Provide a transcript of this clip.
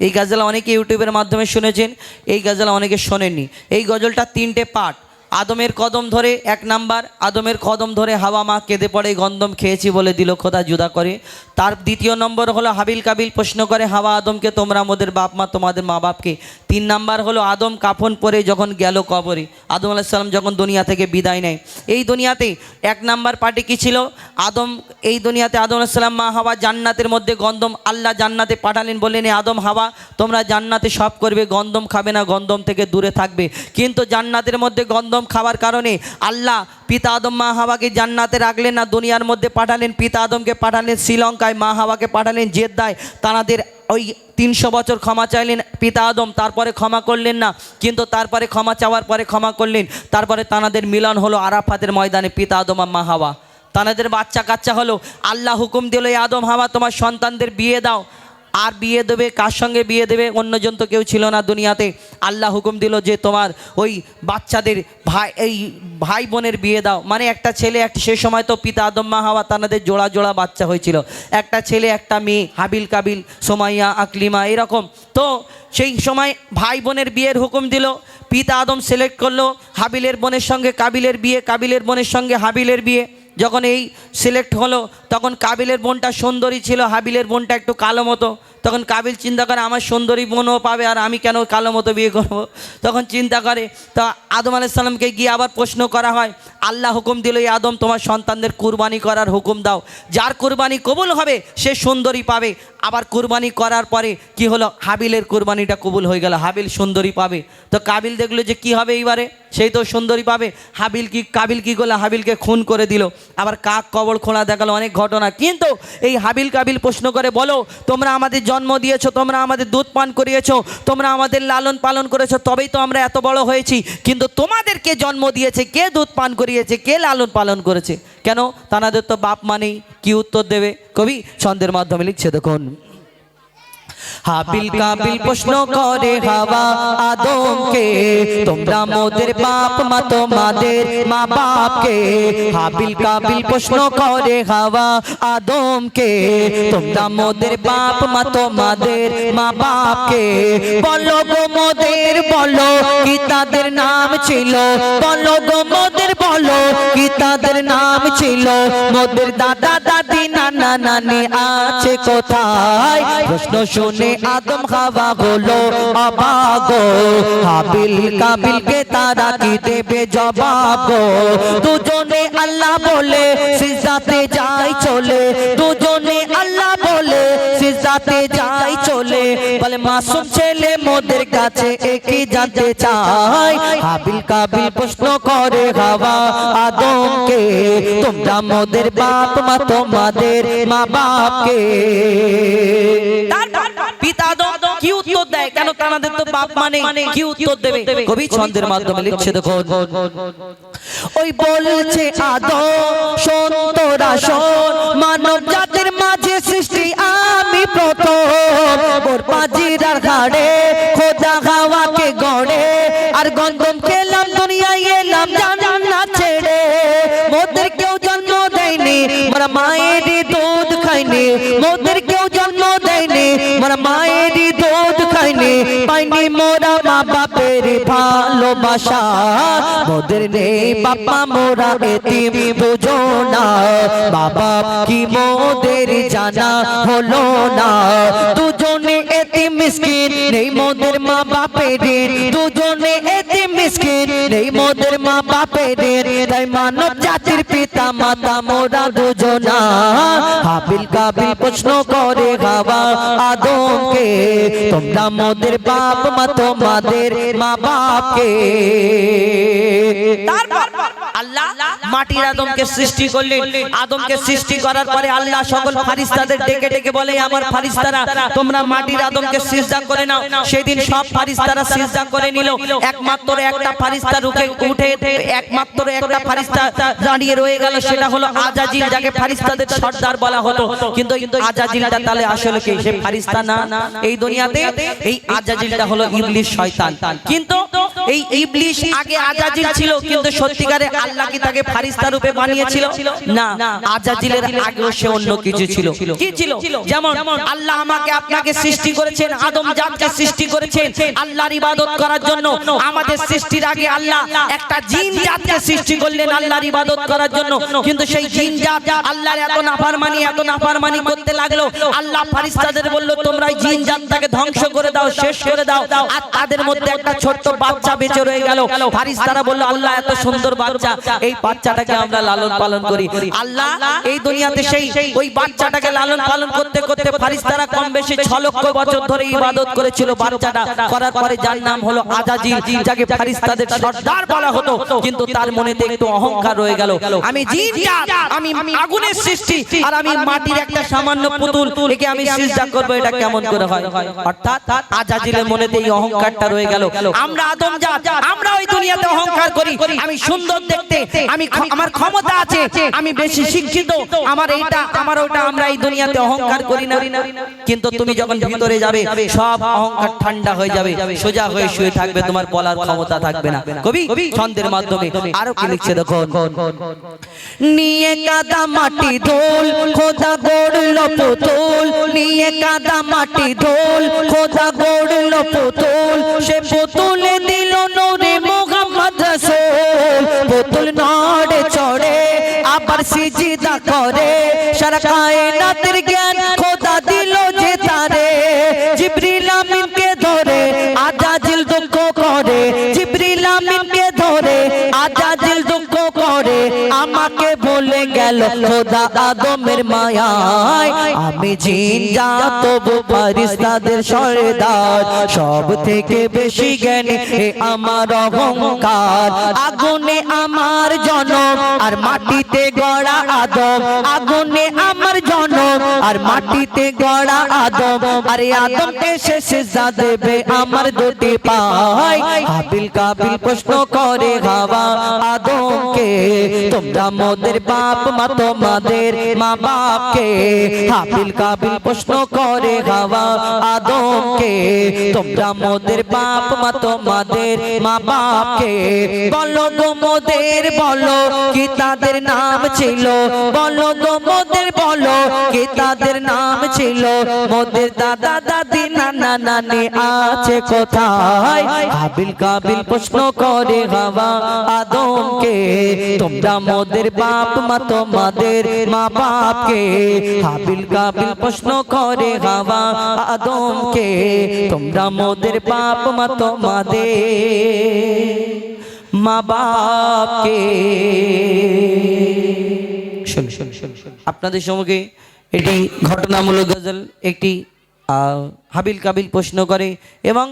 এই গাজলা অনেকে ইউটিউবের মাধ্যমে শুনেছেন এই গাজলা অনেকে শোনেননি। এই গজলটা তিনটে পার্ট আদমের কদম ধরে এক নাম্বার, আদমের কদম ধরে হাওয়া মা কেঁদে পড়ে গন্দম খেয়েছি বলে দিল খোদা জুদা করে। তার দ্বিতীয় নম্বর হলো হাবিল কাবিল প্রশ্ন করে, হাওয়া আদমকে তোমরা আমাদের বাপ মা, তোমাদের মা বাপকে? তিন নাম্বার হলো আদম কাফন পরে যখন গেল কবরে, আদম আলাইসাল্লাম যখন দুনিয়া থেকে বিদায় নেয়। এই দুনিয়াতে এক নাম্বার পার্টি কী ছিল? আদম, এই দুনিয়াতে আদম আলাইসাল্লাম মা হাওয়া জান্নাতের মধ্যে গন্দম আল্লাহ জান্নাতে পাঠালেন, বললেন, "এ আদম, হাওয়া, তোমরা জান্নাতে সব করবে গন্দম খাবে না গন্দম থেকে দূরে থাকবে। কিন্তু জান্নাতের মধ্যে গন্দম খাওয়ার কারণে আল্লাহ পিতা আদম মা হাওয়াকে জান্নাতে রাখলেন না, দুনিয়ার মধ্যে পাঠালেন, পিতা আদমকে পাঠালেন, শ্রীলঙ্কায় মা হাওয়াকে পাঠালেন, জেদ্দায় তানাদের ওই তিনশো বছর ক্ষমা চাইলেন, পিতা আদম তারপরে ক্ষমা করলেন না, কিন্তু তারপরে ক্ষমা চাওয়ার পরে ক্ষমা করলেন, তারপরে তানাদের মিলন হলো আরাফাতের ময়দানে পিতা আদম আর মা হাওয়া। তাঁদের বাচ্চা কাচ্চা হলো, আল্লাহ হুকুম দিল "এই আদম হাওয়া, তোমার সন্তানদের বিয়ে দাও। আর বিয়ে দেবে, কার সঙ্গে বিয়ে দেবে? অন্যজন তো কেউ ছিল না দুনিয়াতে। আল্লাহ হুকুম দিল যে, তোমার ওই বাচ্চাদের ভাই, এই ভাই বোনের বিয়ে দাও। মানে একটা ছেলে একটা সে সময় তো পিতা আদম, মা হাওয়া, তানাদের জোড়া জোড়া বাচ্চা হয়েছিল। একটা ছেলে, একটা মেয়ে, হাবিল কাবিল, সোমাইয়া, আকলিমা, এরকম। তো সেই সময় ভাই বোনের বিয়ের হুকুম দিল। পিতা আদম সিলেক্ট করল। হাবিলের বোনের সঙ্গে কাবিলের বিয়ে, কাবিলের বোনের সঙ্গে হাবিলের বিয়ে। যখন এই সিলেক্ট হলো, তখন কাবিলের বোনটা সুন্দরী ছিল, হাবিলের বোনটা একটু কালো মতো। তখন কাবিল চিন্তা করে, আমার সুন্দরী বোনও পাবে, আর আমি কেন কালো মতো বিয়ে করব? তখন চিন্তা করে, তা আদম আলাইসাল্লামকে গিয়ে আবার প্রশ্ন করা হয়, আল্লাহ হুকুম দিল এই আদম, তোমার সন্তানদের কুরবানি করার হুকুম দাও। যার কুরবানি কবুল হবে, সে সুন্দরী পাবে। আবার কুরবানি করার পরে কি হলো? হাবিলের কুরবানিটা কবুল হয়ে গেল, হাবিল সুন্দরী পাবে। তো কাবিল দেখল যে কি হবে এইবারে? সেই তো সুন্দরী পাবে। হাবিল কি, কাবিল কি করল? হাবিলকে খুন করে দিল। আবার কাক কবর খোলা দেখাল, অনেক ঘটনা। কিন্তু এই হাবিল কাবিল প্রশ্ন করে, বলো, তোমরা আমাদের জন্ম দিয়েছ, তোমরা আমাদের দুধ পান করিয়েছো, তোমরা আমাদের লালন পালন করেছ, তবেই তো আমরা এত বড় হয়েছি। কিন্তু তোমাদেরকে জন্ম দিয়েছে, কে দুধ পান করিয়েছে, কে লালন পালন করেছে? কেন? তানাদের তো বাপ মানেই কি উত্তর দেবে? কবি, ছন্দের মাধ্যমে লিখছে দেখুন। হাবিল কাবিল প্রশ্ন করে হাওয়া আদমকে, তোমরা মোদের বাপ মা, তোমাদের মা বাপকে। হাবিল কাবিল প্রশ্ন করে হাওয়া আদমকে, তোমরা মোদের বাপ মা, তোমাদের মা বাপকে। বলো গো মোদের, বলো কি তাদের নাম ছিল? বলো গো বলো কি তাদের নাম ছিল? মোদের দাদা, দাদি, নানা, নানি আছে কোথায়? প্রশ্ন শুনে আদম খাওয়া হলো অবাগো হাবিল, কাবিলকে তারা কি দেবে জবাব দুজনে আল্লাহ বলে সিজাতে যাই চলে। দুজনে আল্লাহ বলে সিজাতে যাই চলে বলে মাসুম ছেলে মোদের কাছে একই জানতে চাই। হাবিল কাবিল প্রশ্ন করে, হাওয়া আদমকে, তোমরা মোদের বাপ, মা তোমাদের মা বাপকে মানে? মানব জাতির মাঝে সৃষ্টি আমি প্রথম ওর পাজিরার ঘাড়ে, খোদা হাওয়াকে গড়ে, আর গন্ধম খেলাম দুনিয়ায় এলাম জান্নাত ছেড়ে। মোদের কেউ জন্ম দেয়নি, মোরা মায়ের দুধ খাইনি। মোদের কেউ জন্ম দেয়নি, মোরা মায়ের দুধ খাইনি। পাইনি মোরা মা বাপের ভালোবাসা। মোদের নেই বাবা মোরা এতিম না বাবা কি মোদের জানা হলো না? দুজনে এতিম মিসকিন, নেই মোদের মা বাপের দুজনে এতিম মিসকিন, নেই মোদের মা বাপেদের, তাই মানব জাতির পিতা, মাতা, মোরা দুজনা। হাবিল কাবিল প্রশ্ন করে হাওয়া আদমকে, তোমরা মোদের বাপ মা, তোমাদের মা বাপকে। তারপর মাটির আদমকে সৃষ্টি করলেন আদমকে সৃষ্টি করার পরে আল্লাহ সকল ফারিস্তাদের ডেকে ডেকে বলে আমার ফারিস্তারা তোমরা মাটির আদমকে সিজদা করে নাও। সেদিন সব ফারিস্তারা সিজদা করে নিল। একমাত্র একটা ফারিস্তা রুখে উঠে একমাত্র একটা ফারিস্তা দাঁড়িয়ে রয়ে গেল সেটা হলো আজাজিল যাকে ফারিস্তাদের সর্দার বলা হতো। কিন্তু কিন্তু আজাজিলটা তাহলে আসলে কি? সে ফারিস্তা না। এই দুনিয়াতে এই আজাজিলটা হলো ইবলিশ শয়তান কিন্তু এই ইবলিশ আগে আজাজিল ছিল কিন্তু সত্যিকারে আল্লাহ কি তাকে ফারিস্তা রূপে বানিয়েছিল? না। আজাজিলের আগেও সে অন্য কিছু ছিল। কি ছিল? যেমন আল্লাহ আমাকে আপনাকে সৃষ্টি করেছেন আদম জাতকে সৃষ্টি করেছেন। আল্লাহর ইবাদত করার জন্য আমাদের সৃষ্টির আগে আল্লাহ একটা জিন জাতকে সৃষ্টি করলেন আল্লাহর ইবাদত করার জন্য। কিন্তু সেই জিন জাত আল্লাহর এত নাফরমানি এত নাফরমানি করতে লাগল। আল্লাহ ফারিস্তাদের বলল তোমরা জিন জাতটাকে ধ্বংস করে দাও শেষ করে দাও। আর তাদের মধ্যে একটা ছোট্ট বাচ্চা বেঁচে রয়ে গেল ফারিস্তারা বলল আল্লাহ এত সুন্দর বাচ্চা এই বাচ্চাটাকে আমরা লালন পালন করি। আল্লাহ এই দুনিয়াতে সেই ওই বাচ্চাটাকে লালন পালন করতে করতে ফারিস্তারা কম বেশি ছ লক্ষ বছর ধরে ইবাদত করেছিল বাচ্চাটা। করার পরে যার নাম হলো আজাজিল যাকে ফারিস্তাদের সর্দার বলা হতো। কিন্তু তার মনেতে একটু অহংকার রয়ে গেল। আমি জিন জাত, আমি আগুনের সৃষ্টি আর আমি মাটির একটা সামান্য পুতুল একে আমি সিজদা করব এটা কেমন করে হয়? অর্থাৎ আজাজিলের মনেতে এই অহংকারটা রয়ে গেল। আমরা আদম জাত আমরা ওই দুনিয়াতে অহংকার করি আমি সুন্দর দেখতে আমি আমার ক্ষমতা আছে আমি বেশি শিক্ষিত আমার এইটা আমার ওটা আমরা এই দুনিয়াতে অহংকার করি না। কিন্তু তুমি যখন ভিতরে যাবে সব অহংকার ঠান্ডা হয়ে যাবে সোজা হয়ে শুয়ে থাকবে তোমার বলার ক্ষমতা থাকবে না। কবি ছন্দের মাধ্যমে আরও কি লিখছে দেখো নিয়ে কাদা মাটি ধোল খোদা গড়ল পুতুল। নিয়ে কাদা মাটি ধোল খোদা গড়ল পুতুল। সে পুতুলে আবার জিদা করে সারা কায়নাতের গেল খোদা আদমের মায়ায়। আমি জিন যা তবু ফারিস্তাদের সরদার। সব থেকে বেশি জ্ঞানী আমার অহংকার। আগুনে আমার জনম, আর মাটিতে গড়া আদম। আগুনে আমার আর মাটিতে গড়া আদম। আরে আদম এসে সেজদা দেবে, আমার দুটি পায়। হাবিল কাবিল প্রশ্ন করে হাওয়া, আদমকে তোমরা মোদের বাপ মা তোমাদের মা বাপকে হাবিল কাবিল প্রশ্ন করে হাওয়া, আদমকে তোমরা মোদের বাপ মা তোমাদের মা বাপকে বলো গো মোদের, বলো কি তাদের নাম ছিল? বলো গো মোদের, বলো কি তাদের নাম ছিল, মোদের দাদা দাদি, নানা নানি আছে কোথায়? হাবিল কাবিল প্রশ্ন করে, হাওয়া আদমকে, তোমরা মোদের বাপ মা, তোমাদের মা বাপকে হাবিল কাবিল প্রশ্ন করে, হাওয়া আদমকে, তোমরা মোদের বাপ মা, তোমাদের মা বাপকে আপনাদের সম্মুখে এটি ঘটনামূলক গজল একটি হাবিল কাবিল প্রশ্ন করে এবং